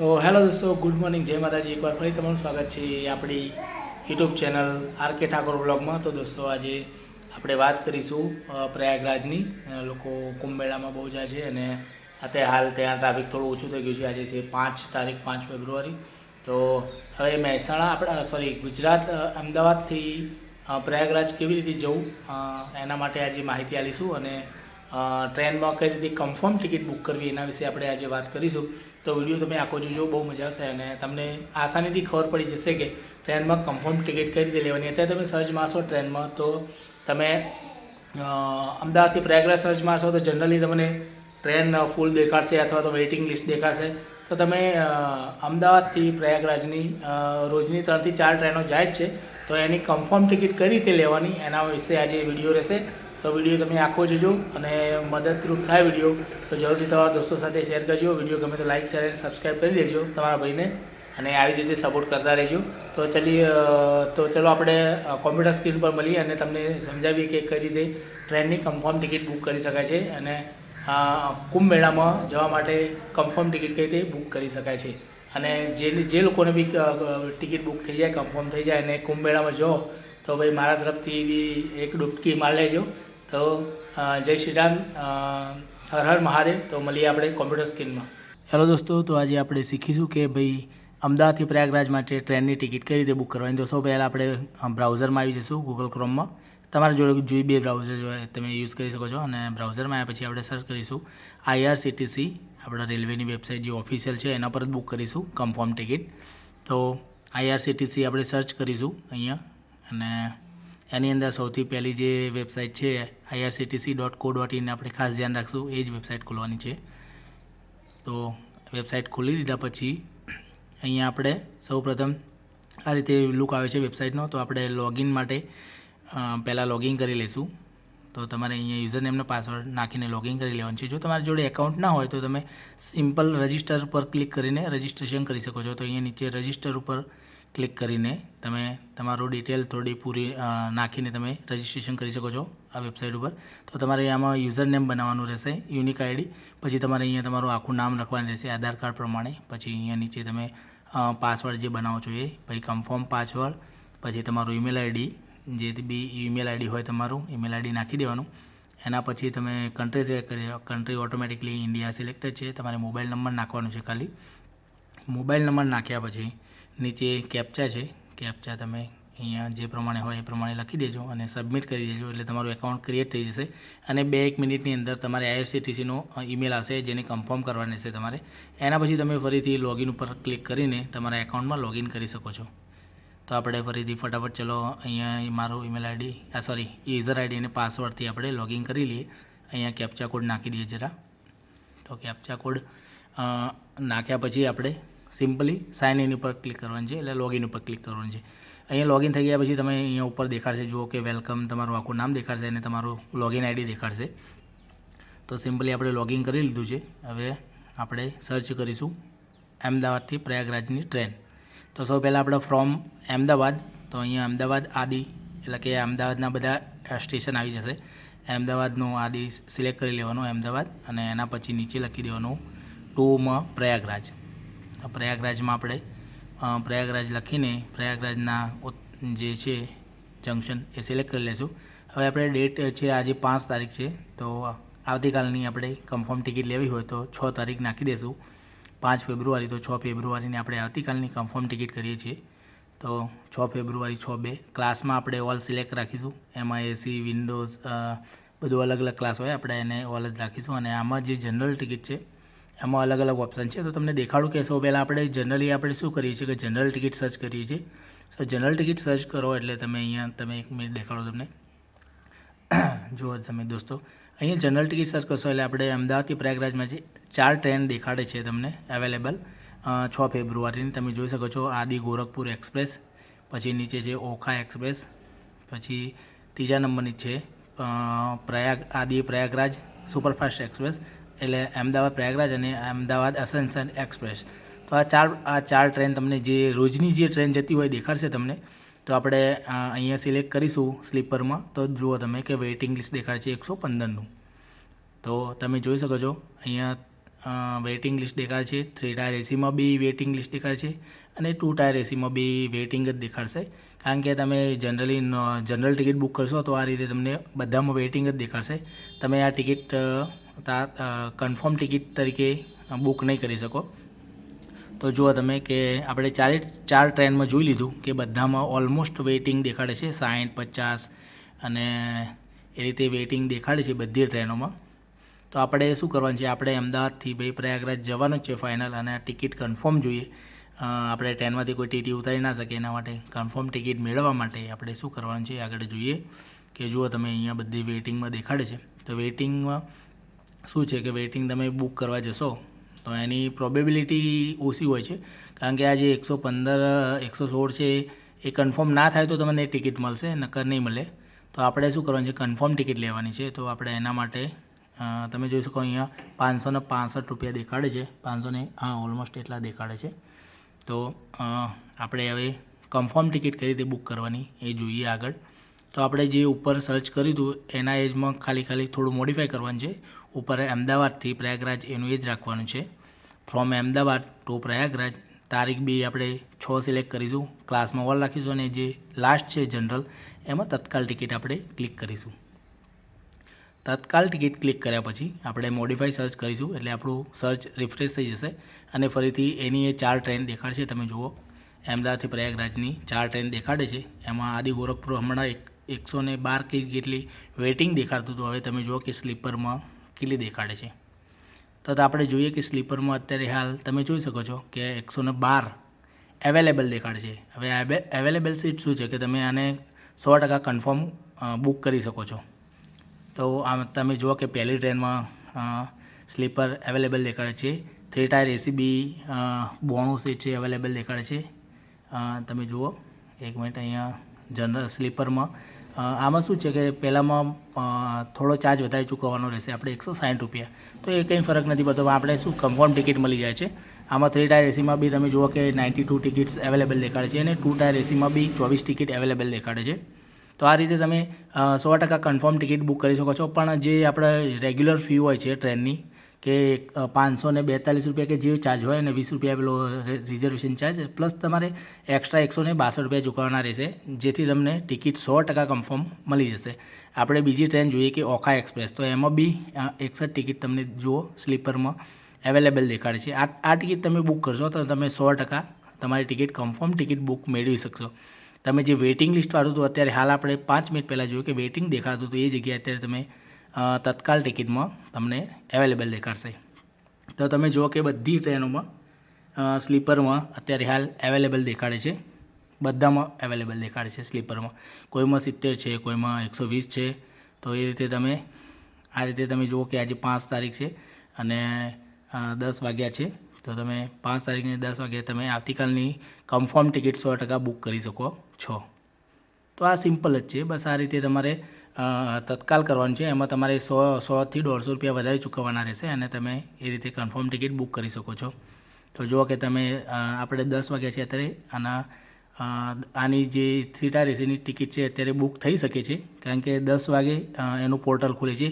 તો હેલો દોસ્તો, good morning, જય માતાજી. એકવાર ફરી તમારું સ્વાગત છે આપણી YouTube channel R K Thakor બ્લોગમાં તો દોસ્તો, આજે આપણે વાત કરીશું પ્રયાગરાજની. લોકો કુંભ મેળામાં બહુ જાય છે અને અત્યારે હાલ ત્યાં ટ્રાફિક થોડું ઓછું થઈ ગયું છે. આજે છે પાંચ તારીખ, પાંચ ફેબ્રુઆરી. તો હવે મહેસાણા, આપણા સોરી ગુજરાત અમદાવાદથી પ્રયાગરાજ કેવી રીતે જવું એના માટે આજે માહિતી આપીશું અને ટ્રેનમાં કઈ રીતે કન્ફર્મ ટિકિટ બુક કરવી એના વિશે આપણે આજે વાત કરીશું. તો વીડિયો તમે આખો જોજો, બહુ મજા આવશે અને તમને આસાનીથી ખબર પડી જશે કે ટ્રેનમાં કન્ફર્મ ટિકિટ કઈ રીતે લેવાની. અત્યારે તમે સર્ચ મારશો ટ્રેનમાં તો તમે અમદાવાદથી પ્રયાગરાજ સર્ચ મારશો તો જનરલી તમને ટ્રેન ફૂલ દેખાડશે અથવા તો વેઇટિંગ લિસ્ટ દેખાશે. તો તમે અમદાવાદથી પ્રયાગરાજની રોજની ત્રણથી ચાર ટ્રેનો જાય જ છે. તો એની કન્ફર્મ ટિકિટ કઈ રીતે લેવાની એના વિશે આજે વીડિયો રહેશે. તો વીડિયો તમે આખો જોજો અને મદદરૂપ થાય વીડિયો, તો જરૂરથી તમારા દોસ્તો સાથે શેર કરજો. વીડિયો ગમે તો લાઇક શેર અને સબસ્ક્રાઈબ કરી દેજો તમારા ભાઈને અને આવી જ રીતે સપોર્ટ કરતા રહેજો. તો ચલીએ તો ચલો આપણે કોમ્પ્યુટર સ્ક્રીન પર મળીએ અને તમને સમજાવીએ કે કઈ રીતે ટ્રેનની કન્ફર્મ ટિકિટ બુક કરી શકાય છે અને કુંભ મેળામાં જવા માટે કન્ફર્મ ટિકિટ કઈ રીતે બુક કરી શકાય છે. અને જે જે લોકોને બી ટિકિટ બુક થઈ જાય કન્ફર્મ થઈ જાય અને કુંભ મેળામાં જાઓ તો ભાઈ મારા તરફથી બી એક ડૂબકી માર લેજો. તો જય શ્રી રામ. હર હર મહાદેવ. તો મળીએ આપણે કોમ્પ્યુટર સ્ક્રીનમાં. હેલો દોસ્તો, તો આજે આપણે શીખીશું કે ભાઈ અમદાવાદથી પ્રયાગરાજ માટે ટ્રેનની ટિકિટ કઈ રીતે બુક કરવાની. તો સૌ પહેલાં આપણે બ્રાઉઝરમાં આવી જઈશું ગૂગલ ક્રોમમાં તમારા જોડે જોઈ બે બ્રાઉઝર તમે યુઝ કરી શકો છો. અને બ્રાઉઝરમાં આવ્યા પછી આપણે સર્ચ કરીશું આઈઆરસીટીસી આપણા રેલવેની વેબસાઇટ જે ઓફિશિયલ છે, એના પર જ બુક કરીશું કન્ફર્મ ટિકિટ તો આઈઆરસીટીસી આપણે સર્ચ કરીશું અહીંયા. અને એની અંદર સૌથી પહેલી જે વેબસાઇટ છે IRCTC dot co dot in આપણે ખાસ ધ્યાન રાખશું, એ જ વેબસાઇટ ખોલવાની છે. તો વેબસાઇટ ખોલી દીધા પછી અહીંયા આપણે સૌપ્રથમ આ રીતે લુક આવે છે વેબસાઇટનો, તો આપણે લોગિન માટે પહેલાં લોગિન કરી લઈશું. તો તમારે અહીંયા યુઝર નેમનો પાસવર્ડ નાખીને લોગિન કરી લેવાનું છે. જો તમારી જોડે એકાઉન્ટ ના હોય તો તમે સિમ્પલ રજિસ્ટર પર ક્લિક કરીને રજિસ્ટ્રેશન કરી શકો છો. તો અહીંયા નીચે રજિસ્ટર ઉપર ક્લિક કરીને તમે તમારું ડિટેલ થોડી પૂરી નાખીને તમે રજિસ્ટ્રેશન કરી શકો છો આ વેબસાઇટ ઉપર. તો તમારે આમાં યુઝર નેમ બનાવવાનું રહેશે યુનિક આઈડી પછી તમારે અહીંયા તમારું આખું નામ લખવાનું રહેશે, આધાર કાર્ડ પ્રમાણે, પછી અહીંયા નીચે તમે પાસવર્ડ જે બનાવો છો એ, પછી કન્ફર્મ પાસવર્ડ પછી તમારું ઈમેલ આઈડી જે બી ઈમેલ આઈડી હોય તમારું ઈમેલ આઈડી નાખી દેવાનું. એના પછી તમે કન્ટ્રી સિલેક્ટ કરી કન્ટ્રી ઓટોમેટિકલી ઇન્ડિયા સિલેક્ટેડ છે, તમારે મોબાઈલ નંબર નાખવાનો છે ખાલી. મોબાઈલ નંબર નાખ્યા પછી નીચે કેપ્ચા છે. કેપ્ચા તમે અહીંયા જે પ્રમાણે હોય એ પ્રમાણે લખી દેજો અને સબમિટ કરી દેજો એટલે તમારું એકાઉન્ટ ક્રિએટ થઈ જશે. અને બે એક મિનિટની અંદર તમારે આઈઆરસીટીસીનો ઈમેલ આવશે જેને કન્ફર્મ કરવાની રહેશે તમારે. એના પછી તમે ફરીથી લોગિન ઉપર ક્લિક કરીને તમારા એકાઉન્ટમાં લોગિન કરી શકો છો. તો આપણે ફરીથી ફટાફટ ચલો, અહીંયા મારું ઈમેલ આઈડી આ સોરી યુઝર આઈડી અને પાસવર્ડથી આપણે લોગિન કરી લઈએ. અહીંયા કેપ્ચા કોડ નાખી દઈએ જરા. તો કેપ્ચા કોડ નાખ્યા પછી આપણે સિમ્પલી સાઇન ઇન ઉપર ક્લિક કરવાનું છે, એટલે લોગિન ઉપર ક્લિક કરવાનું છે. અહીંયા લોગિન થઈ ગયા પછી તમે અહીંયા ઉપર દેખાડશે, જુઓ કે વેલકમ તમારું આખું નામ દેખાડશે અને તમારું લોગિન આઈડી દેખાડશે. તો સિમ્પલી આપણે લોગિન કરી લીધું છે. હવે આપણે સર્ચ કરીશું અમદાવાદથી પ્રયાગરાજની ટ્રેન તો સૌ પહેલાં આપણે ફ્રોમ અમદાવાદ, તો અહીંયા અમદાવાદ આદિ, એટલે કે અમદાવાદના બધા સ્ટેશન આવી જશે. અમદાવાદનું આદિ સિલેક્ટ કરી લેવાનું, અમદાવાદ, અને એના પછી નીચે લખી દેવાનું, ટુમાં પ્રયાગરાજ. પ્રયાગરાજમાં આપણે પ્રયાગરાજ લખીને પ્રયાગરાજના જે છે જંકશન એ સિલેક્ટ કરી લઈશું હવે આપણે ડેટ છે આજે પાંચ તારીખ છે, તો આવતીકાલની આપણે કન્ફર્મ ટિકિટ લેવી હોય તો છ તારીખ નાખી દઈશું પાંચ ફેબ્રુઆરી તો છ ફેબ્રુઆરીને આપણે આવતીકાલની કન્ફર્મ ટિકિટ કરીએ છીએ. તો છ ફેબ્રુઆરી છ બે ક્લાસમાં આપણે ઓલ સિલેક્ટ રાખીશું. એમાં એસી વિન્ડોઝ બધું અલગ અલગ ક્લાસ હોય, આપણે એને ઓલ જ રાખીશું. અને આમાં જે જનરલ ટિકિટ છે એમાં અલગ અલગ ઓપ્શન છે. તો તમને દેખાડું કે સૌ પહેલાં આપણે જનરલી આપણે શું કરીએ છીએ કે જનરલ ટિકિટ સર્ચ કરીએ છીએ. તો જનરલ ટિકિટ સર્ચ કરો એટલે તમે અહીંયા, તમે એક મિનિટ દેખાડો તમને. જુઓ તમે દોસ્તો, અહીંયા જનરલ ટિકિટ સર્ચ કરશો એટલે આપણે અમદાવાદથી પ્રયાગરાજમાં જે ચાર ટ્રેન દેખાડે છે તમને અવેલેબલ છ ફેબ્રુઆરીની. તમે જોઈ શકો છો આદિ ગોરખપુર એક્સપ્રેસ પછી નીચે છે ઓખા એક્સપ્રેસ પછી ત્રીજા નંબરની છે પ્રયાગ, આદિ પ્રયાગરાજ સુપરફાસ્ટ એક્સપ્રેસ એટલે અમદાવાદ પ્રયાગરાજ અને અમદાવાદ અસનસન એક્સપ્રેસ. તો આ ચાર આ ચાર ટ્રેન તમને જે રોજની જે ટ્રેન જતી હોય દેખાડશે તમને. તો આપણે અહીંયા સિલેક્ટ કરીશું સ્લીપરમાં. તો જુઓ તમે કે વેઇટિંગ લિસ્ટ દેખાડશે એકસો પંદરનું. તો તમે જોઈ શકો છો, અહીંયા વેઇટિંગ લિસ્ટ દેખાડ છે, થ્રી ટાયર એસીમાં બી વેઇટિંગ લિસ્ટ દેખાડ છે અને ટુ ટાયર એસીમાં બી વેઇટિંગ જ દેખાડશે. કારણ કે તમે જનરલી જનરલ ટિકિટ બુક કરશો તો આ રીતે તમને બધામાં વેઇટિંગ જ દેખાડશે. તમે આ ટિકિટ કન્ફર્મ ટિકિટ તરીકે બુક નહીં કરી શકો. તો જુઓ તમે કે આપણે ચારે, ચાર ટ્રેનમાં જોઈ લીધું કે બધામાં ઓલમોસ્ટ વેઇટિંગ દેખાડે છે સાઠ પચાસ અને એ રીતે વેઇટિંગ દેખાડે છે બધી ટ્રેનોમાં. તો આપણે શું કરવાનું છે? આપણે અમદાવાદથી ભાઈ પ્રયાગરાજ જવાનું જ છે ફાઇનલ અને ટિકિટ કન્ફર્મ જોઈએ. આપણે ટ્રેનમાંથી કોઈ ટીટી ઉતારી ના શકે એના માટે. કન્ફર્મ ટિકિટ મેળવવા માટે આપણે શું કરવાનું છે? આગળ જોઈએ કે જુઓ તમે અહીંયા બધી વેઇટિંગમાં દેખાડે છે. તો વેઇટિંગમાં શું છે કે વેઇટિંગ તમે બુક કરવા જશો, તો એની પ્રોબેબિલિટી ઓછી હોય છે. કારણ કે આ જે એકસો પંદર, એકસો સોળ છે, એ કન્ફર્મ ના થાય તો તમને ટિકિટ મળશે, નકર નહીં મળે. તો આપણે શું કરવાનું છે કન્ફર્મ ટિકિટ લેવાની છે. તો આપણે એના માટે તમે જોઈ શકો અહીંયા પાંચસો ને પાંસઠ રૂપિયા દેખાડે છે. પાંચસો ને, હા ઓલમોસ્ટ એટલા દેખાડે છે. તો આપણે હવે કન્ફર્મ ટિકિટ કઈ રીતે બુક કરવાની એ જોઈએ આગળ. તો આપણે જે ઉપર સર્ચ કર્યું હતું, એના એજમાં ખાલી ખાલી થોડું મોડિફાઈ કરવાનું છે. ઉપર અમદાવાદથી પ્રયાગરાજ એનું એ જ રાખવાનું છે. ફ્રોમ અમદાવાદ ટુ પ્રયાગરાજ, તારીખ બી આપણે છ સિલેક્ટ કરીશું. ક્લાસમાં ઓલ રાખીશું અને જે લાસ્ટ છે જનરલ એમાં તત્કાલ ટિકિટ આપણે ક્લિક કરીશું. તત્કાલ ટિકિટ ક્લિક કર્યા પછી આપણે મોડિફાઈ સર્ચ કરીશું. એટલે આપણું સર્ચ રિફ્રેશ થઈ જશે અને ફરીથી એની એ ચાર ટ્રેન દેખાડશે. તમે જુઓ, અમદાવાદથી પ્રયાગરાજની ચાર ટ્રેન દેખાડે છે. એમાં આદિ ગોરખપુર હમણાં એક, એકસો બાર કે જેટલી વેઇટિંગ દેખાડતું હતું. હવે તમે જુઓ કે સ્લીપરમાં કેટલી દેખાડે છે. તો આપણે જોઈએ કે સ્લીપરમાં અત્યારે હાલ તમે જોઈ શકો છો કે એકસો ને બાર અવેલેબલ દેખાડે છે. હવે અવેલેબલ સીટ શું છે કે તમે આને સો ટકા કન્ફર્મ બુક કરી શકો છો. તો આમ તમે જુઓ કે પહેલી ટ્રેનમાં સ્લીપર અવેલેબલ દેખાડે છે. થ્રી ટાયર એસી બી બોણું સીટ છે અવેલેબલ દેખાડે છે. તમે જુઓ, એક મિનિટ અહીંયા જનરલ સ્લીપરમાં આમાં શું છે કે પહેલાંમાં થોડો ચાર્જ વધારે ચૂકવવાનો રહેશે, આપણે એકસો સાઠ રૂપિયા. તો એ કંઈ ફરક નથી પડતો, પણ આપણે શું કન્ફર્મ ટિકિટ મળી જાય છે. આમાં થ્રી ટાયર એસીમાં બી તમે જુઓ કે નાઇન્ટી ટુ ટિકિટ્સ અવેલેબલ દેખાડે છે અને ટુ ટાયર એસીમાં બી ચોવીસ ટિકિટ અવેલેબલ દેખાડે છે. તો આ રીતે તમે સો ટકા કન્ફર્મ ટિકિટ બુક કરી શકો છો. પણ જે આપણે રેગ્યુલર ફી હોય છે ટ્રેનની કે પાંચસો ને બેતાલીસ રૂપિયા કે જે ચાર્જ હોય અને વીસ રૂપિયા પેલો રિઝર્વેશન ચાર્જ પ્લસ તમારે એક્સ્ટ્રા એકસો ને બાસઠ રૂપિયા ચૂકવવાના રહેશે, જેથી તમને ટિકિટ સો ટકા કન્ફર્મ મળી જશે. આપણે બીજી ટ્રેન જોઈએ કે ઓખા એક્સપ્રેસ તો એમાં બી એકસઠ ટિકિટ તમને જુઓ સ્લીપરમાં અવેલેબલ દેખાડે છે. આ આ ટિકિટ તમે બુક કરશો તો તમે સો ટકા તમારી ટિકિટ કન્ફર્મ ટિકિટ બુક મેળવી શકશો. તમે જે વેઇટિંગ લિસ્ટવાળું હતું, અત્યારે હાલ આપણે પાંચ મિનિટ પહેલાં જોયું કે વેઇટિંગ દેખાડતું હતું, એ જગ્યાએ અત્યારે તમે તત્કાલ ટિકિટમાં તમને અવેલેબલ દેખાડશે. તો તમે જુઓ કે બધી ટ્રેનોમાં સ્લીપરમાં અત્યારે હાલ અવેલેબલ દેખાડે છે. બધામાં અવેલેબલ દેખાડે છે સ્લીપરમાં. કોઈમાં સિત્તેર છે, કોઈમાં એકસો વીસ છે. તો એ રીતે તમે, આ રીતે તમે જુઓ કે આજે પાંચ તારીખ છે અને દસ વાગ્યા છે. તો તમે પાંચ તારીખને દસ વાગ્યા તમે આવતીકાલની કન્ફર્મ ટિકિટ સો ટકા બુક કરી શકો છો. તો આ સિમ્પલ જ છે. બસ આ રીતે તમારે તત્કાલ કરવાનું છે. એમાં તમારે સો, સોથી દોઢસો રૂપિયા વધારે ચૂકવવાના રહેશે અને તમે એ રીતે કન્ફર્મ ટિકિટ બુક કરી શકો છો. તો જુઓ કે તમે આપણે દસ વાગ્યા છે અત્યારે. આના આની જે થ્રી ટાયર એસીની ટિકિટ છે અત્યારે બુક થઈ શકે છે. કારણ કે દસ વાગે એનું પોર્ટલ ખુલે છે.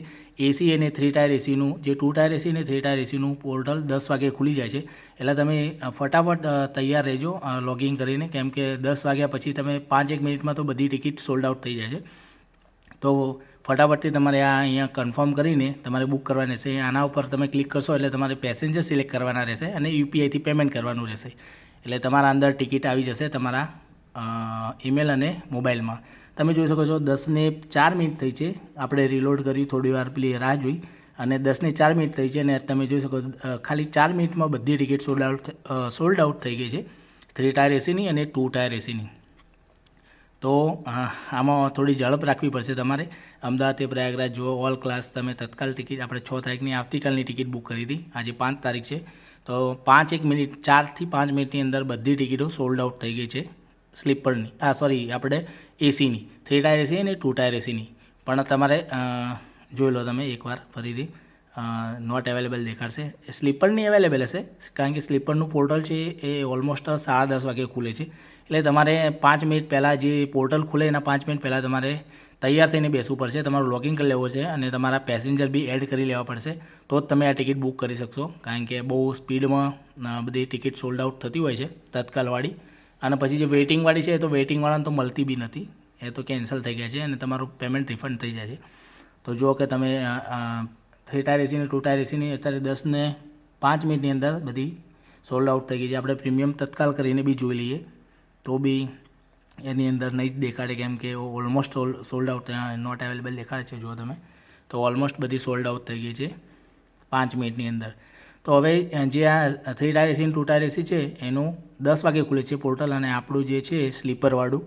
એસી અને થ્રી ટાયર એસીનું જે ટુ ટાયર એસી અને થ્રી ટાયર એસીનું પોર્ટલ દસ વાગે ખુલી જાય છે. એટલે તમે ફટાફટ તૈયાર રહેજો લોગિન કરીને. કેમ કે દસ વાગ્યા પછી તમે પાંચ એક મિનિટમાં તો બધી ટિકિટ સોલ્ડ આઉટ થઈ જાય છે. તો ફટાફટથી તમારે આ અહીંયા કન્ફર્મ કરીને તમારે બુક કરવાની રહેશે. આના ઉપર તમે ક્લિક કરશો એટલે તમારે પેસેન્જર સિલેક્ટ કરવાના રહેશે અને યુપીઆઈથી પેમેન્ટ કરવાનું રહેશે. એટલે તમારા અંદર ટિકિટ આવી જશે તમારા ઈમેલ અને મોબાઈલમાં તમે જોઈ શકો છો દસને ચાર મિનિટ થઈ છે. આપણે રીલોડ કર્યું થોડી વાર પેલી રાહ જોઈ અને દસને ચાર મિનિટ થઈ છે અને તમે જોઈ શકો ખાલી ચાર મિનિટમાં બધી ticket sold out sold out થઈ ગઈ છે. થ્રી ટાયર એસીની અને ટુ ટાયર એસીની તો આમાં થોડી ઝડપ રાખવી પડશે તમારે. અમદાવાદથી પ્રયાગરાજ જુઓ ઓલ ક્લાસ તમે તત્કાલ ટિકિટ આપણે છ તારીખની આવતીકાલની ટિકિટ બુક કરી હતી. આજે પાંચ તારીખ છે. તો પાંચ એક મિનિટ, ચારથી પાંચ મિનિટની અંદર બધી ટિકિટો સોલ્ડ આઉટ થઈ ગઈ છે સ્લીપરની. આ સોરી આપણે એસીની. થ્રી ટાયર એસી અને ટુ ટાયર એસીની પણ તમારે જોઈ લો તમે એકવાર ફરીથી. નોટ અવેલેબલ દેખાડશે. સ્લીપરની અવેલેબલ હશે. કારણ કે સ્લીપરનું પોર્ટલ છે એ ઓલમોસ્ટ સાડા દસ વાગે ખુલે છે. એટલે તમારે પાંચ મિનિટ પહેલાં જે પોર્ટલ ખુલે એના પાંચ મિનિટ પહેલાં તમારે તૈયાર થઈને બેસવું પડશે. તમારું લોગિન કરી લેવું છે અને તમારા પેસેન્જર બી એડ કરી લેવા પડશે. તો જ તમે આ ટિકિટ બુક કરી શકશો. કારણ કે બહુ સ્પીડમાં બધી ટિકિટ સોલ્ડ આઉટ થતી હોય છે તત્કાલવાળી અને પછી જે વેઇટિંગવાળી છે, એ તો વેઇટિંગવાળાને તો મળતી બી નથી. એ તો કેન્સલ થઈ ગયા છે અને તમારું પેમેન્ટ રિફંડ થઈ જાય છે. તો જુઓ કે તમે થ્રી ટાયર એસીની ટુ ટાયર એસીની અત્યારે દસ ને પાંચ મિનિટની અંદર બધી સોલ્ડ આઉટ થઈ ગઈ છે. આપણે પ્રીમિયમ તત્કાલ કરીને બી જોઈ લઈએ. તો બી એની અંદર નહીં જ દેખાડે કેમ કે almost sold out not available દેખાડે છે જો તમે. તો ઓલમોસ્ટ બધી સોલ્ડ આઉટ થઈ ગઈ છે પાંચ મિનિટની અંદર. તો હવે જે આ three tier AC two tier AC છે, એનું દસ વાગે ખુલે છે પોર્ટલ અને આપણું જે છે સ્લીપરવાળું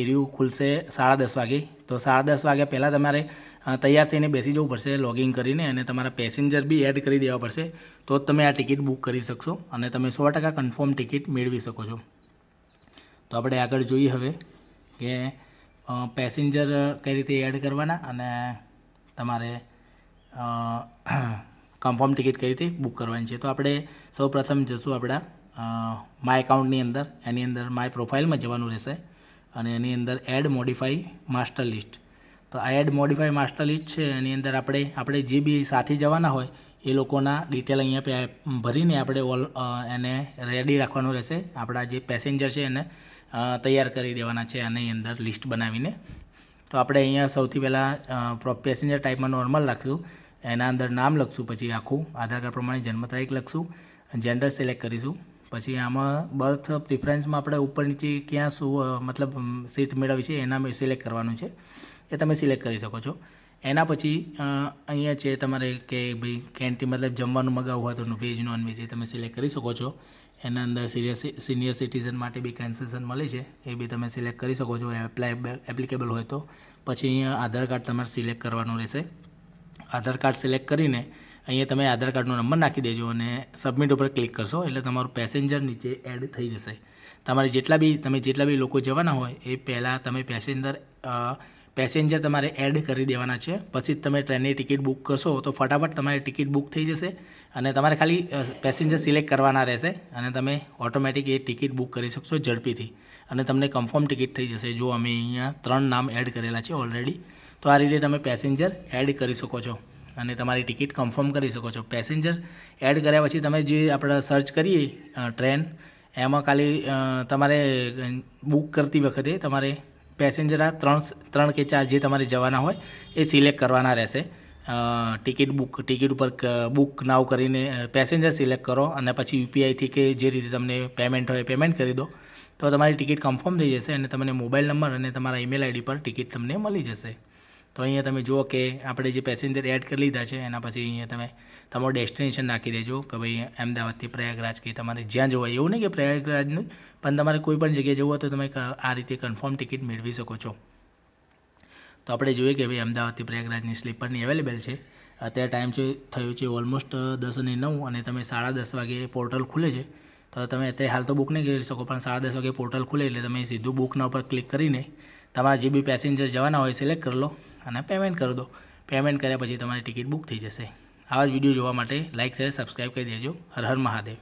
એરિયું ખુલશે સાડા દસ વાગે. તો સાડા દસ વાગ્યા પહેલાં તમારે તૈયાર થઈને બેસી જવું પડશે લોગિંગ કરીને અને તમારા પેસેન્જર બી એડ કરી દેવા પડશે. તો જ તમે આ ટિકિટ બુક કરી શકશો અને તમે સો ટકા કન્ફર્મ ટિકિટ મેળવી શકો છો. તો આપણે આગળ જોઈએ હવે કે પેસેન્જર કઈ રીતે એડ કરવાના અને તમારે કન્ફર્મ ટિકિટ કઈ રીતે બુક કરવાની છે. તો આપણે સૌ પ્રથમ જશું આપણા માય એકાઉન્ટની અંદર. એની અંદર માય પ્રોફાઇલમાં જવાનું રહેશે. અને એની અંદર એડ મોડિફાઈ માસ્ટર લિસ્ટ તો આ એડ મોડિફાઈ માસ્ટર લિસ્ટ છે, એની અંદર આપણે આપણે જે બી સાથે જવાના હોય, એ લોકોના ડિટેલ અહીંયા ભરીને આપણે ઓલ એને રેડી રાખવાનું રહેશે. આપણા જે પેસેન્જર છે એને તૈયાર કરી દેવાના છે આની અંદર લિસ્ટ બનાવીને. તો આપણે અહીંયા સૌથી પહેલાં પેસેન્જર ટાઈપમાં નોર્મલ રાખશું એના અંદર નામ લખશું, પછી આખું આધાર કાર્ડ પ્રમાણે જન્મ તારીખ લખશું જેન્ડર સિલેક્ટ કરીશું. પછી આમાં બર્થ પ્રિફરન્સમાં આપણે ઉપર નીચે ક્યાં શું મતલબ સીટ મેળવી છે, એના મેં સિલેક્ટ કરવાનું છે. એ તમે સિલેક્ટ કરી શકો છો. એના પછી અહીંયા છે તમારે કે ભાઈ કેન્ટીન મતલબ જમવાનું મગાવવું હોય તો વેજ નોન વેજ એ તમે સિલેક્ટ કરી શકો છો. એના અંદર સિનિયર સિનિયર સિટીઝન માટે બી કન્સેશન મળે છે. એ બી તમે સિલેક્ટ કરી શકો છો. એપ્લાય એપ્લિકેબલ હોય તો. પછી અહીંયા આધાર કાર્ડ તમારે સિલેક્ટ કરવાનું રહેશે. આધાર કાર્ડ સિલેક્ટ કરીને અહીંયા તમે આધાર કાર્ડનો નંબર નાખી દેજો અને સબમિટ ઉપર ક્લિક કરશો. એટલે તમારું પેસેન્જર નીચે એડ થઈ જશે. તમારે જેટલા બી, તમે જેટલા બી લોકો જવાના હોય, એ પહેલાં તમે પેસેન્જર પેસેન્જર તમારે એડ કરી દેવાના છે. પછી જ તમે ટ્રેનની ટિકિટ બુક કરશો તો ફટાફટ તમારી ટિકિટ બુક થઈ જશે અને તમારે ખાલી પેસેન્જર સિલેક્ટ કરવાના રહેશે અને તમે ઓટોમેટિક એ ટિકિટ બુક કરી શકશો ઝડપીથી. અને તમને કન્ફર્મ ટિકિટ થઈ જશે. જો અમે અહીંયા ત્રણ નામ એડ કરેલા છે ઓલરેડી તો આ રીતે તમે પેસેન્જર એડ કરી શકો છો. અને તમારી ટિકિટ કન્ફર્મ કરી શકો છો. પેસેન્જર એડ કર્યા પછી તમે જે આપણે સર્ચ કરીએ ટ્રેન, એમાં ખાલી તમારે બુક કરતી વખતે તમારે પેસેન્જર આ ત્રણ ત્રણ કે ચાર જે તમારે જવાના હોય એ સિલેક્ટ કરવાના રહેશે. ટિકિટ બુક, ટિકિટ ઉપર બુક નાવ કરીને પેસેન્જર સિલેક્ટ કરો અને પછી યુપીઆઈથી કે જે રીતે તમને પેમેન્ટ હોય પેમેન્ટ કરી દો. તો તમારી ટિકિટ કન્ફર્મ થઈ જશે અને તમને મોબાઈલ નંબર અને તમારા ઈમેલ આઈડી પર ટિકિટ તમને મળી જશે. તો અહીંયા તમે જુઓ કે આપણે જે પેસેન્જર એડ કરી લીધા છે, એના પછી અહીંયા તમે તમારું ડેસ્ટિનેશન નાખી દેજો કે ભાઈ અમદાવાદથી પ્રયાગરાજ કે તમારે જ્યાં જવું એવું નહીં કે પ્રયાગરાજનું, પણ તમારે કોઈ પણ જગ્યાએ જવું હોય તો તમે આ રીતે કન્ફર્મ ટિકિટ મેળવી શકો છો. તો આપણે જોઈએ કે ભાઈ અમદાવાદથી પ્રયાગરાજની સ્લીપરની અવેલેબલ છે. અત્યારે ટાઈમ છે, થયો છે ઓલમોસ્ટ દસ અને નવ અને તમે સાડા દસ વાગે પોર્ટલ ખુલે છે. તો તમે અત્યારે હાલ તો બુક નહીં કરી શકો, પણ સાડા દસ વાગે પોર્ટલ ખુલે એટલે તમે સીધું બુકના ઉપર ક્લિક કરીને તમારા જે બી પેસેન્જર જવાના હોય સિલેક્ટ કરી લો અને પેમેન્ટ કરી દો. પેમેન્ટ કર્યા પછી તમારી ટિકિટ બુક થઈ જશે. આવા જ વીડિયો જોવા માટે લાઇક શેર સબસ્ક્રાઈબ કરી દેજો. હર હર મહાદેવ.